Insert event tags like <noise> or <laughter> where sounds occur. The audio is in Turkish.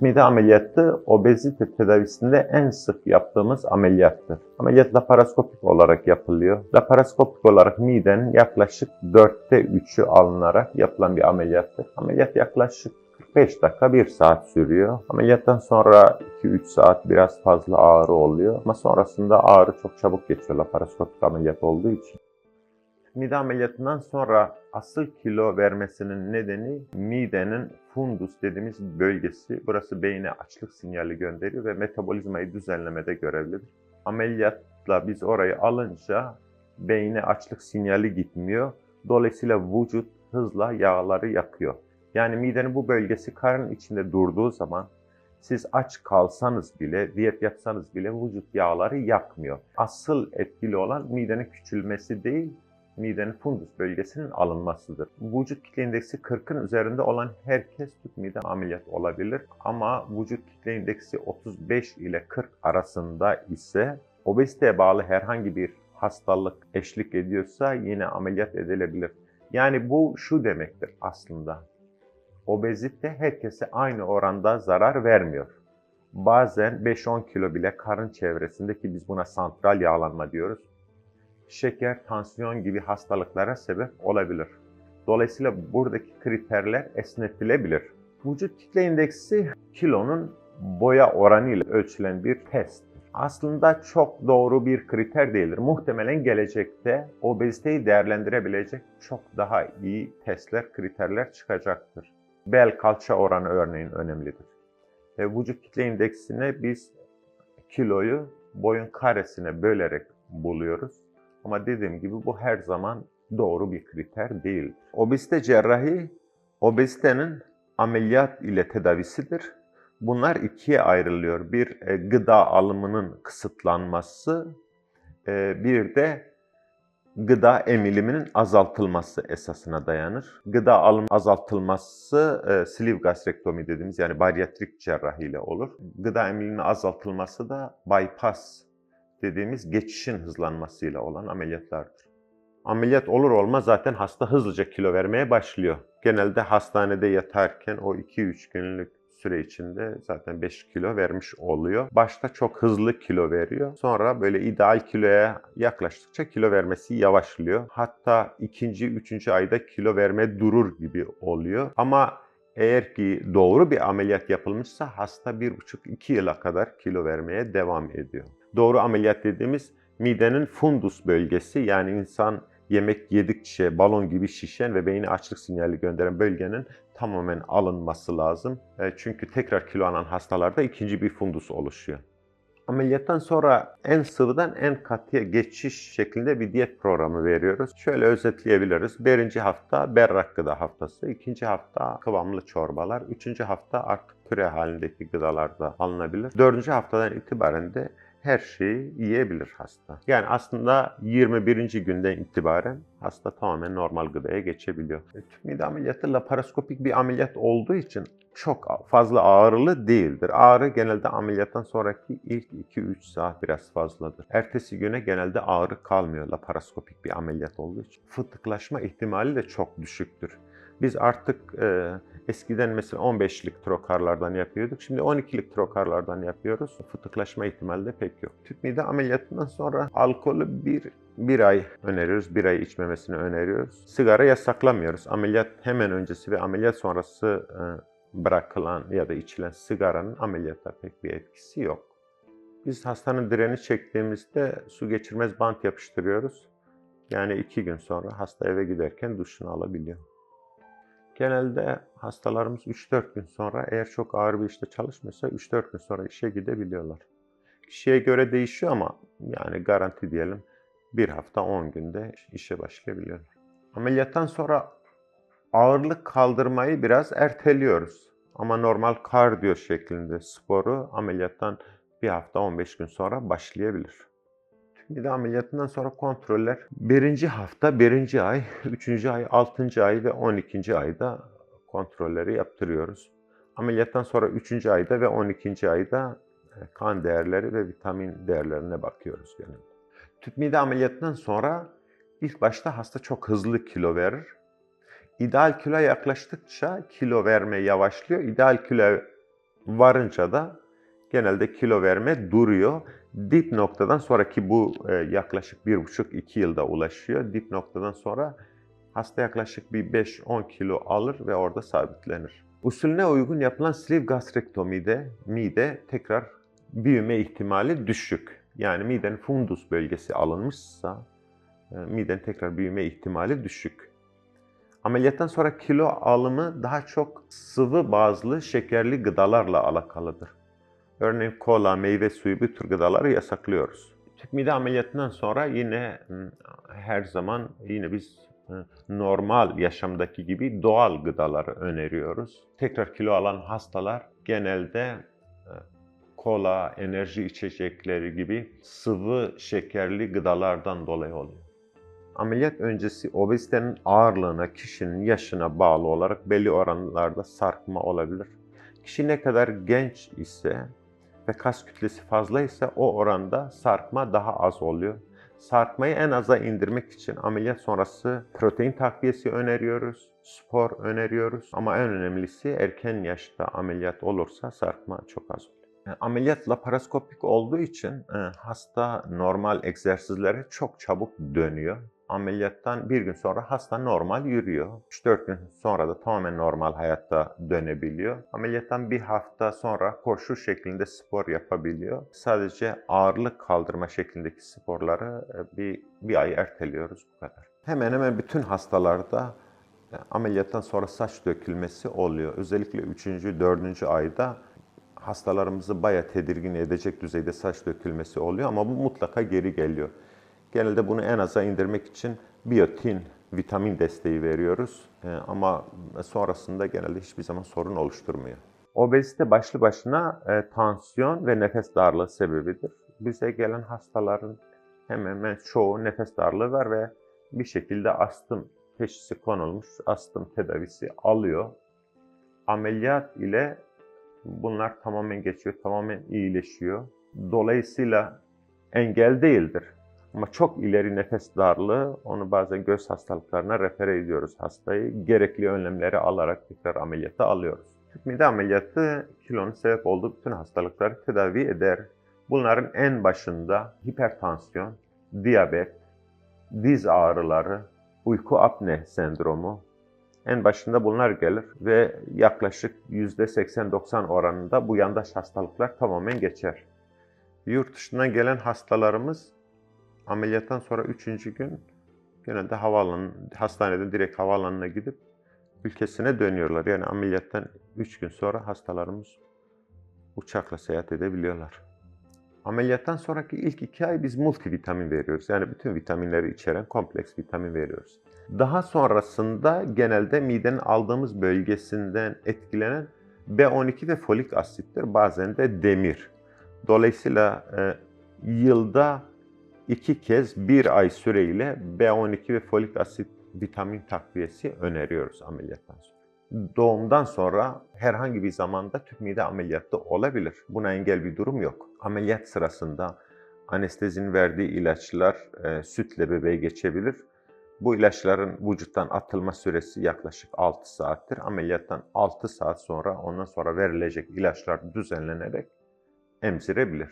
Mide ameliyatı obezite tedavisinde en sık yaptığımız ameliyattır. Ameliyat laparoskopik olarak yapılıyor. Laparoskopik olarak midenin yaklaşık dörtte üçü alınarak yapılan bir ameliyattır. Ameliyat yaklaşık 45 dakika 1 saat sürüyor. Ameliyattan sonra 2-3 saat biraz fazla ağrı oluyor. Ama sonrasında ağrı çok çabuk geçiyor laparoskopik ameliyat olduğu için. Mide ameliyatından sonra asıl kilo vermesinin nedeni midenin fundus dediğimiz bölgesi. Burası beyne açlık sinyali gönderiyor ve metabolizmayı düzenlemede görevlidir. Ameliyatla biz orayı alınca beyne açlık sinyali gitmiyor. Dolayısıyla vücut hızla yağları yakıyor. Yani midenin bu bölgesi karın içinde durduğu zaman siz aç kalsanız bile, diyet yapsanız bile vücut yağları yakmıyor. Asıl etkili olan midenin küçülmesi değil, midenin fundus bölgesinin alınmasıdır. Vücut kitle indeksi 40'ın üzerinde olan herkes tüp mide ameliyat olabilir. Ama vücut kitle indeksi 35 ile 40 arasında ise obeziteye bağlı herhangi bir hastalık eşlik ediyorsa yine ameliyat edilebilir. Yani bu şu demektir aslında. Obezite herkese aynı oranda zarar vermiyor. Bazen 5-10 kilo bile karın çevresindeki biz buna santral yağlanma diyoruz şeker, tansiyon gibi hastalıklara sebep olabilir. Dolayısıyla buradaki kriterler esnetilebilir. Vücut kitle indeksi kilonun boya oranı ile ölçülen bir test. Aslında çok doğru bir kriter değildir. Muhtemelen gelecekte obeziteyi değerlendirebilecek çok daha iyi testler, kriterler çıkacaktır. Bel kalça oranı örneğin önemlidir. Ve vücut kitle indeksine biz kiloyu boyun karesine bölerek buluyoruz. Ama dediğim gibi bu her zaman doğru bir kriter değil. Obezite cerrahi, obezitenin ameliyat ile tedavisidir. Bunlar ikiye ayrılıyor. Bir e, gıda alımının kısıtlanması, e, bir de gıda emiliminin azaltılması esasına dayanır. Gıda alım azaltılması e, sleeve gastrektomi dediğimiz yani baryatrik cerrahi ile olur. Gıda emiliminin azaltılması da bypass dediğimiz geçişin hızlanmasıyla olan ameliyatlardır. Ameliyat olur olmaz zaten hasta hızlıca kilo vermeye başlıyor. Genelde hastanede yatarken o 2-3 günlük süre içinde zaten 5 kilo vermiş oluyor. Başta çok hızlı kilo veriyor. Sonra böyle ideal kiloya yaklaştıkça kilo vermesi yavaşlıyor. Hatta ikinci, üçüncü ayda kilo verme durur gibi oluyor. Ama eğer ki doğru bir ameliyat yapılmışsa hasta 1,5-2 yıla kadar kilo vermeye devam ediyor. Doğru ameliyat dediğimiz midenin fundus bölgesi yani insan yemek yedikçe balon gibi şişen ve beyni açlık sinyali gönderen bölgenin tamamen alınması lazım. E, çünkü tekrar kilo alan hastalarda ikinci bir fundus oluşuyor. Ameliyattan sonra en sıvıdan en katıya geçiş şeklinde bir diyet programı veriyoruz. Şöyle özetleyebiliriz. Birinci hafta berrak gıda haftası, ikinci hafta kıvamlı çorbalar, üçüncü hafta artık püre halindeki gıdalar da alınabilir. Dördüncü haftadan itibaren de her şeyi yiyebilir hasta. Yani aslında 21. günden itibaren hasta tamamen normal gıdaya geçebiliyor. E, tüp mide ameliyatı laparoskopik bir ameliyat olduğu için çok fazla ağrılı değildir. Ağrı genelde ameliyattan sonraki ilk 2-3 saat biraz fazladır. Ertesi güne genelde ağrı kalmıyor laparoskopik bir ameliyat olduğu için. Fıtıklaşma ihtimali de çok düşüktür. Biz artık e, eskiden mesela 15'lik trokarlardan yapıyorduk. Şimdi 12'lik trokarlardan yapıyoruz. Fıtıklaşma ihtimali de pek yok. Tüp mide ameliyatından sonra alkolü bir, bir ay öneriyoruz. Bir ay içmemesini öneriyoruz. Sigara yasaklamıyoruz. Ameliyat hemen öncesi ve ameliyat sonrası e, bırakılan ya da içilen sigaranın ameliyatta pek bir etkisi yok. Biz hastanın direni çektiğimizde su geçirmez bant yapıştırıyoruz. Yani iki gün sonra hasta eve giderken duşunu alabiliyor. Genelde hastalarımız 3-4 gün sonra eğer çok ağır bir işte çalışmıyorsa 3-4 gün sonra işe gidebiliyorlar. Kişiye göre değişiyor ama yani garanti diyelim bir hafta 10 günde işe başlayabiliyorlar. Ameliyattan sonra ağırlık kaldırmayı biraz erteliyoruz. Ama normal kardiyo şeklinde sporu ameliyattan bir hafta 15 gün sonra başlayabilir. Mide ameliyatından sonra kontroller birinci hafta, birinci ay, <laughs> üçüncü ay, altıncı ay ve on ikinci ayda kontrolleri yaptırıyoruz. Ameliyattan sonra üçüncü ayda ve on ikinci ayda e, kan değerleri ve vitamin değerlerine bakıyoruz genelde. Tüp mide ameliyatından sonra ilk başta hasta çok hızlı kilo verir. İdeal kilo yaklaştıkça kilo verme yavaşlıyor. İdeal kilo varınca da genelde kilo verme duruyor. Dip noktadan sonraki bu e, yaklaşık 1,5-2 yılda ulaşıyor. Dip noktadan sonra hasta yaklaşık bir 5-10 kilo alır ve orada sabitlenir. Usulüne uygun yapılan sleeve gastrektomide mide tekrar büyüme ihtimali düşük. Yani midenin fundus bölgesi alınmışsa e, midenin tekrar büyüme ihtimali düşük. Ameliyattan sonra kilo alımı daha çok sıvı bazlı şekerli gıdalarla alakalıdır. Örneğin kola, meyve suyu bu tür gıdaları yasaklıyoruz. Tüp mide ameliyatından sonra yine her zaman yine biz normal yaşamdaki gibi doğal gıdaları öneriyoruz. Tekrar kilo alan hastalar genelde kola, enerji içecekleri gibi sıvı şekerli gıdalardan dolayı oluyor. Ameliyat öncesi obezitenin ağırlığına, kişinin yaşına bağlı olarak belli oranlarda sarkma olabilir. Kişi ne kadar genç ise ve kas kütlesi fazla ise o oranda sarkma daha az oluyor. Sarkmayı en aza indirmek için ameliyat sonrası protein takviyesi öneriyoruz, spor öneriyoruz. Ama en önemlisi erken yaşta ameliyat olursa sarkma çok az oluyor. Yani Ameliyat laparoskopik olduğu için e, hasta normal egzersizlere çok çabuk dönüyor. Ameliyattan bir gün sonra hasta normal yürüyor. 3-4 gün sonra da tamamen normal hayatta dönebiliyor. Ameliyattan bir hafta sonra koşu şeklinde spor yapabiliyor. Sadece ağırlık kaldırma şeklindeki sporları e, bir, bir ay erteliyoruz bu kadar. Hemen hemen bütün hastalarda e, ameliyattan sonra saç dökülmesi oluyor. Özellikle 3. 4. ayda hastalarımızı bayağı tedirgin edecek düzeyde saç dökülmesi oluyor ama bu mutlaka geri geliyor. Genelde bunu en aza indirmek için biyotin, vitamin desteği veriyoruz Ee, ama sonrasında genelde hiçbir zaman sorun oluşturmuyor. Obezite başlı başına e, tansiyon ve nefes darlığı sebebidir. Bize gelen hastaların hemen hemen çoğu nefes darlığı var ve bir şekilde astım teşhisi konulmuş, astım tedavisi alıyor. Ameliyat ile bunlar tamamen geçiyor, tamamen iyileşiyor. Dolayısıyla engel değildir. Ama çok ileri nefes darlığı, onu bazen göz hastalıklarına refere ediyoruz hastayı. Gerekli önlemleri alarak tekrar ameliyata alıyoruz. Tüp mide ameliyatı kilonun sebep olduğu bütün hastalıkları tedavi eder. Bunların en başında hipertansiyon, diyabet, diz ağrıları, uyku apne sendromu, en başında bunlar gelir ve yaklaşık %80-90 oranında bu yandaş hastalıklar tamamen geçer. Yurt dışından gelen hastalarımız ameliyattan sonra 3. gün genelde havaalanı, hastaneden direkt havaalanına gidip ülkesine dönüyorlar. Yani ameliyattan 3 gün sonra hastalarımız uçakla seyahat edebiliyorlar. Ameliyattan sonraki ilk iki ay biz multivitamin veriyoruz. Yani bütün vitaminleri içeren kompleks vitamin veriyoruz. Daha sonrasında genelde midenin aldığımız bölgesinden etkilenen B12 ve folik asittir. Bazen de demir. Dolayısıyla e, yılda iki kez bir ay süreyle B12 ve folik asit vitamin takviyesi öneriyoruz ameliyattan sonra. Doğumdan sonra herhangi bir zamanda tüp mide ameliyatı olabilir. Buna engel bir durum yok. Ameliyat sırasında anestezinin verdiği ilaçlar e, sütle bebeğe geçebilir. Bu ilaçların vücuttan atılma süresi yaklaşık 6 saattir. Ameliyattan 6 saat sonra ondan sonra verilecek ilaçlar düzenlenerek emzirebilir.